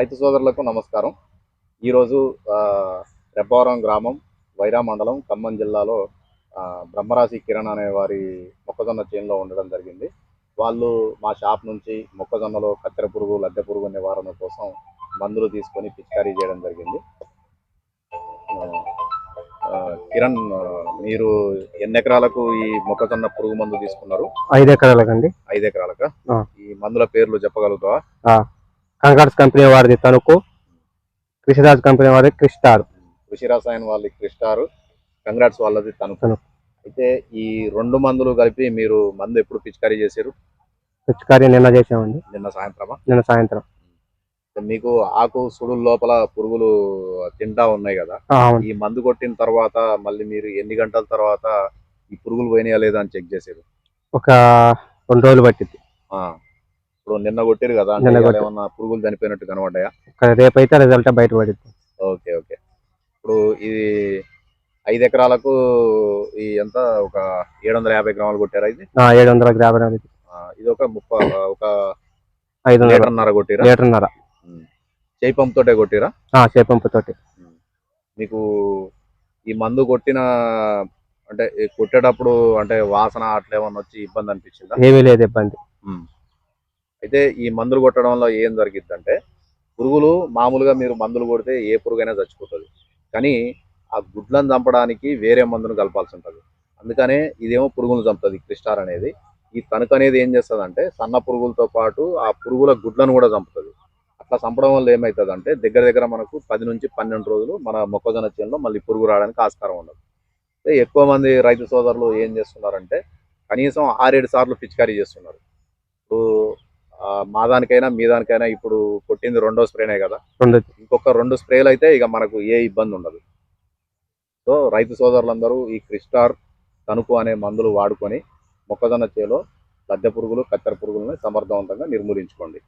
రైతు సోదరులకు నమస్కారం. ఈరోజు రెబ్బవరం గ్రామం వైరా మండలం ఖమ్మం జిల్లాలో బ్రహ్మరాశి కిరణ్ అనే వారి మొక్కజొన్న చేనులో ఉండడం జరిగింది. వాళ్ళు మా షాప్ నుంచి మొక్కజొన్నలో కత్తెర పురుగు లద్దె పురుగు నివారణ కోసం మందులు తీసుకొని పిచికారీ చేయడం జరిగింది. కిరణ్ మీరు ఎన్ని ఎకరాలకు ఈ మొక్కజొన్న పురుగు మందు తీసుకున్నారు? ఐదు ఎకరాలకండి. ఐదు ఎకరాలక. ఈ మందుల పేర్లు చెప్పగలుగుతావా? కంగార్స్ కంపెనీ వారిది తణుకు కృషిరాజ్ కంపెనీ వారిది క్రిస్టార్ కృషి రసాయన వాళ్ళకి క్రిస్టార్ కంగ్రాట్స్ వాళ్ళది తణుకు. అయితే ఈ రెండు మందులు కలిపి మీరు మందు ఎప్పుడు పిచికారీ చేశారు? పిచికారీ నిన్న చేసామండి నిన్న సాయంత్రమా? నిన్న సాయంత్రం. మీకు ఆకు సుడుల లోపల పురుగులు తింటా ఉన్నాయి కదా. ఈ మందు కొట్టిన తర్వాత మళ్ళీ మీరు ఎన్ని గంటల తర్వాత ఈ పురుగులు పోయినాయా లేదా అని చెక్ చేశారు? ఒక రెండు రోజులు పట్టింది ఆ. ఇప్పుడు నిన్న కొట్టారు కదా. ఏమన్నా పురుగులు చనిపోయినట్టు కనబడ్డాయా? రేపైతే రిజల్ట్ బయట పడింది. Okay okay. ఇప్పుడు ఇది ఐదు ఎకరాలకు ఈ ఎంత ఒక ఏడు వందల యాభై గ్రాములు కొట్టారా ఇది? ఏడు వందల గ్రాములు ఇది. ఒక ముప్ప ఒక ఐదు లీటర్న్నర కొట్టిరా? లీటర్న్నర. చేయి పంప్ తోటే కొట్టిరా? ఆ, చేపంపు తోటి మీకు ఈ మందు కొట్టిన అంటే కొట్టేటప్పుడు అంటే వాసన అట్లా ఏమన్నా వచ్చి ఇబ్బంది అనిపించిందా? ఏమీ లేదు ఇబ్బంది. అయితే ఈ మందులు కొట్టడంలో ఏం జరిగిద్దంటే పురుగులు మామూలుగా మీరు మందులు కొడితే ఏ పురుగైనా చచ్చిపోతుంది. కానీ ఆ గుడ్లను చంపడానికి వేరే మందును కలపాల్సి ఉంటుంది. అందుకనే ఇదేమో పురుగులు చంపుతుంది క్రిస్టార్ అనేది. ఈ తణుకు అనేది ఏం చేస్తుంది అంటే సన్న పురుగులతో పాటు ఆ పురుగుల గుడ్లను కూడా చంపుతుంది. అట్లా చంపడం వల్ల ఏమవుతుంది అంటే దగ్గర దగ్గర మనకు పది నుంచి పన్నెండు రోజులు మన మొక్కజొన్న చేనులో మళ్ళీ పురుగు రావడానికి ఆస్కారం ఉండదు. అయితే ఎక్కువ మంది రైతు సోదరులు ఏం చేస్తున్నారంటే కనీసం ఆరేడు సార్లు పిచికారీ చేస్తున్నారు. మా దానికైనా మీ దానికైనా ఇప్పుడు కొట్టింది రెండో స్ప్రేనే కదా. ఇంకొక రెండు స్ప్రేలు అయితే ఇక మనకు ఏ ఇబ్బంది ఉండదు. సో రైతు సోదరులందరూ ఈ క్రిస్టార్ తణుకు అనే మందులు వాడుకొని మొక్కజొన్న చేలో లద్దె పురుగులు కత్తెర పురుగులను సమర్థవంతంగా నిర్మూలించుకోండి.